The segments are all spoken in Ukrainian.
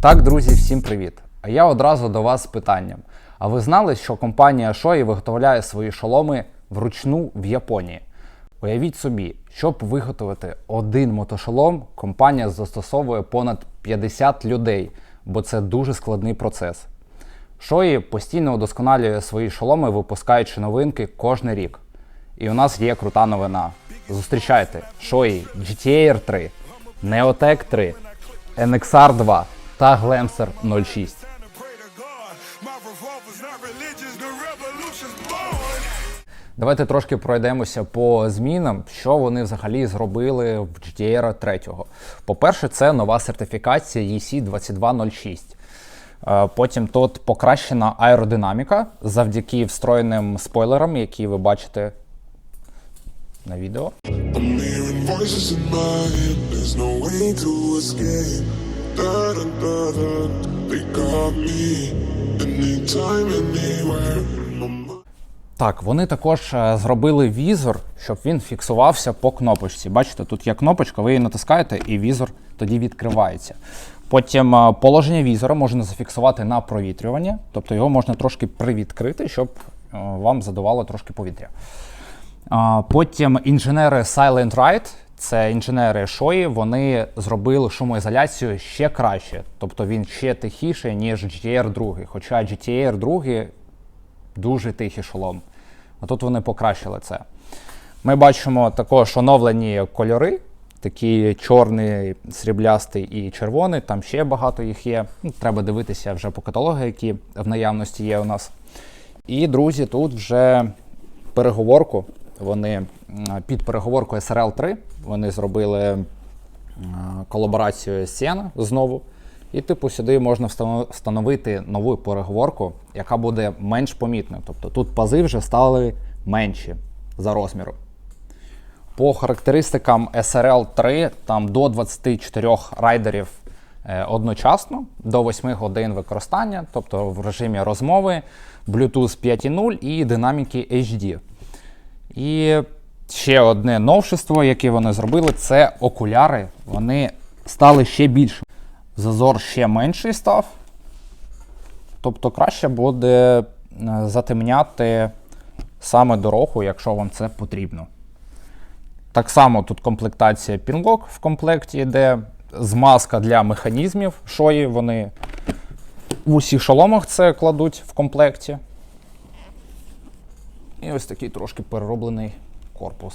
Так, друзі, всім привіт! А я одразу до вас з питанням. А ви знали, що компанія Shoei виготовляє свої шоломи вручну в Японії? Уявіть собі, щоб виготовити один мотошолом, компанія застосовує понад 50 людей, бо це дуже складний процес. Shoei постійно удосконалює свої шоломи, випускаючи новинки кожен рік. І у нас є крута новина. Зустрічайте Shoei GTR 3, Neotech 3, NXR 2 та Glamster 06. pray to God. My revolver's not religious, the revolution's born. Давайте трошки пройдемося по змінам, що вони взагалі зробили в GTR 3. По-перше, це нова сертифікація E EC 2206. Е, Потім тут покращена аеродинаміка завдяки встроєним спойлерам, які ви бачите на відео. Так, вони також е, зробили візор, щоб він фіксувався по кнопочці. Бачите, тут є кнопочка, ви її натискаєте, і візор тоді відкривається. Потім е, положення візора можна зафіксувати на провітрювання, тобто його можна трошки привідкрити, щоб е, вам задувало трошки повітря. Потім інженери Silent Ride, це інженери Shoei, вони зробили шумоізоляцію ще краще. Тобто він ще тихіший, ніж GTR 2. Хоча GTR 2 дуже тихий шолом. А тут вони покращили це. Ми бачимо також оновлені кольори, такі чорний, сріблястий і червоний. Там ще багато їх є. Ну, треба дивитися вже по каталогу, які в наявності є у нас. І, друзі, тут вже переговорку. Вони під переговорку SRL 3 вони зробили колаборацію Sienna знову. І, типу, сюди можна встановити нову переговорку, яка буде менш помітною. Тобто тут пази вже стали менші за розміром. По характеристикам SRL 3 там до 24 райдерів е, одночасно, до 8 годин використання, тобто в режимі розмови, Bluetooth 5.0 і динаміки HD. І ще одне новшество, яке вони зробили, це окуляри. Вони стали ще більшими. Зазор ще менший став. Тобто краще буде е, затемняти саме дорогу, якщо вам це потрібно. Так само тут комплектація Pinlock в комплекті йде, змазка для механізмів шої. Вони в усіх шоломах це кладуть в комплекті. І ось такий трошки перероблений корпус.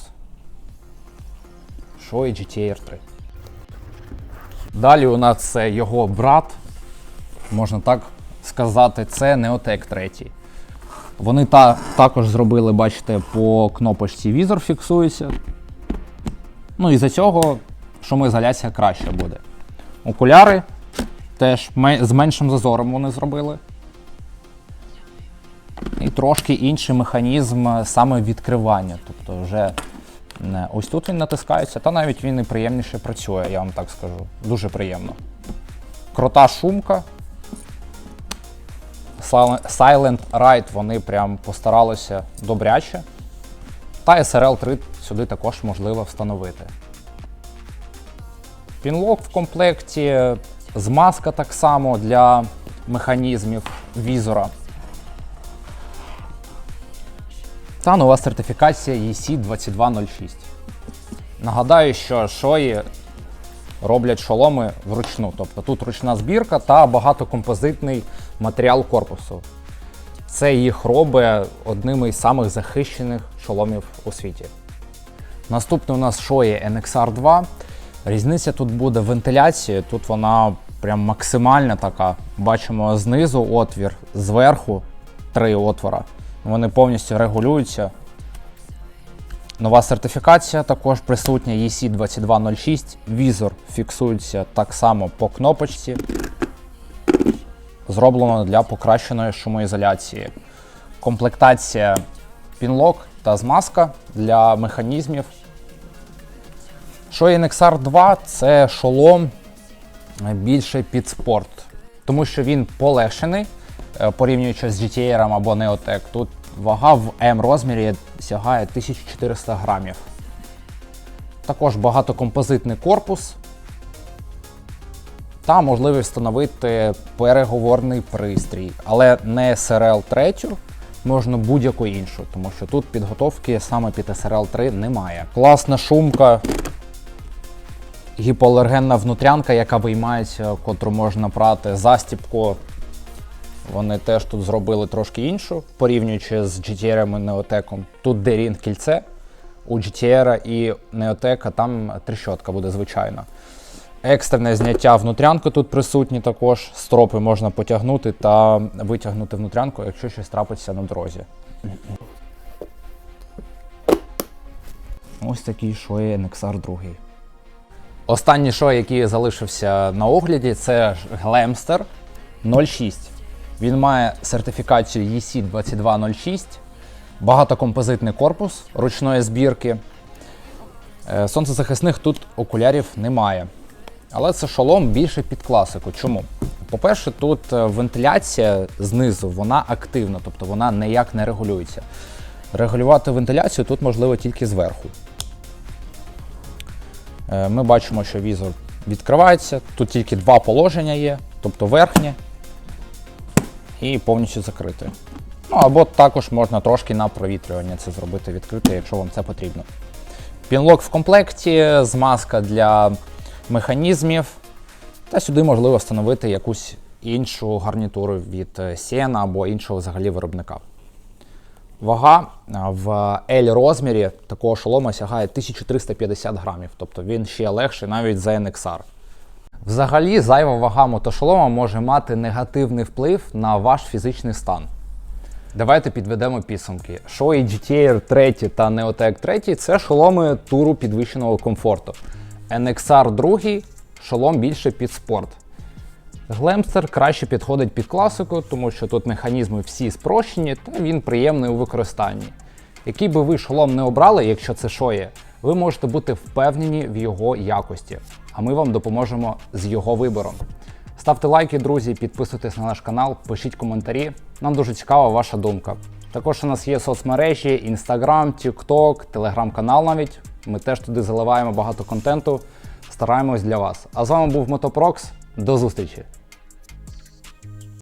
Шої GTR 3. Далі у нас це його брат, можна так сказати, це Neotech 3. Вони та, також зробили, бачите, по кнопочці візор фіксується. Ну і за цього шумоізоляція краще буде. Окуляри теж з меншим зазором вони зробили. І трошки інший механізм е, саме відкривання. Тобто вже ось тут він натискається, та навіть він і приємніше працює, я вам так скажу. Дуже приємно. Крута шумка. Silent- Ride вони прям постаралися добряче. Та SRL 3 сюди також можливо встановити. Пінлок в комплекті, змазка так само для механізмів візора. Та нова сертифікація E EC 2206. Нагадаю, що Shoei роблять шоломи вручну. Тобто тут ручна збірка та багатокомпозитний матеріал корпусу. Це їх робить одним із самих захищених шоломів у світі. Наступний у нас Shoei NXR 2. Різниця тут буде вентиляції. Тут вона прям максимальна така. Бачимо знизу отвір, зверху три отвора. Вони повністю регулюються. Нова сертифікація також присутня E EC 2206. Візор фіксується так само по кнопочці. Зроблено для покращеної шумоізоляції. Комплектація пінлок та змазка для механізмів. Shoei NXR 2 це шолом більше під спорт, тому що він полегшений порівнюючи з GTR або Neotech. Тут вага в М розмірі сягає 1400 грамів. Також багатокомпозитний корпус. та можливість встановити переговорний пристрій, але не SRL 3, можна будь-яку іншу, тому що тут підготовки саме під SRL 3 немає. Класна шумка, гіпоалергенна внутрянка, яка виймається, котру можна прати, застіпку. Вони теж тут зробили трошки іншу, порівнюючи з GTR і Neotec. Тут дерін кільце. У GTR і Neotec там тріщотка буде звичайна. Екстрене зняття внутрянки тут присутні також. Стропи можна потягнути та витягнути внутрянку, якщо щось трапиться на дорозі. Ось такий шоє NXR 2. Останній шой, який залишився на огляді, це Glamster 06. Він має сертифікацію E EC 2206, багатокомпозитний корпус ручної збірки. Е, Сонцезахисних тут окулярів немає. Але це шолом більше під класику. Чому? По-перше, тут е, вентиляція знизу вона активна, тобто вона ніяк не регулюється. Регулювати вентиляцію тут можливо тільки зверху. Е, Ми бачимо, що візор відкривається. Тут тільки два положення є, тобто верхнє і повністю закрите. Ну або також можна трошки на провітрювання це зробити відкрите, якщо вам це потрібно. Пінлок в комплекті, змазка для механізмів. Та сюди можливо встановити якусь іншу гарнітуру від е, Siena або іншого взагалі виробника. Вага в L розмірі такого шолома сягає 1350 грамів, тобто він ще легший навіть за NXR. Взагалі, зайва вага мотошолома може мати негативний вплив на ваш фізичний стан. Давайте підведемо підсумки. Shoei GTR 3 та Neotec 3 це шоломи туру підвищеного комфорту. NXR 2 шолом більше під спорт. Глемстер краще підходить під класику, тому що тут механізми всі спрощені та він приємний у використанні. Який би ви шолом не обрали, якщо це шоє, ви можете бути впевнені в його якості, а ми вам допоможемо з його вибором. Ставте лайки, друзі, підписуйтесь на наш канал, пишіть коментарі. Нам дуже цікава ваша думка. Також у нас є соцмережі, Instagram, TikTok, телеграм-канал навіть. Ми теж туди заливаємо багато контенту, стараємось для вас. А з вами був Мотопрокс. До зустрічі!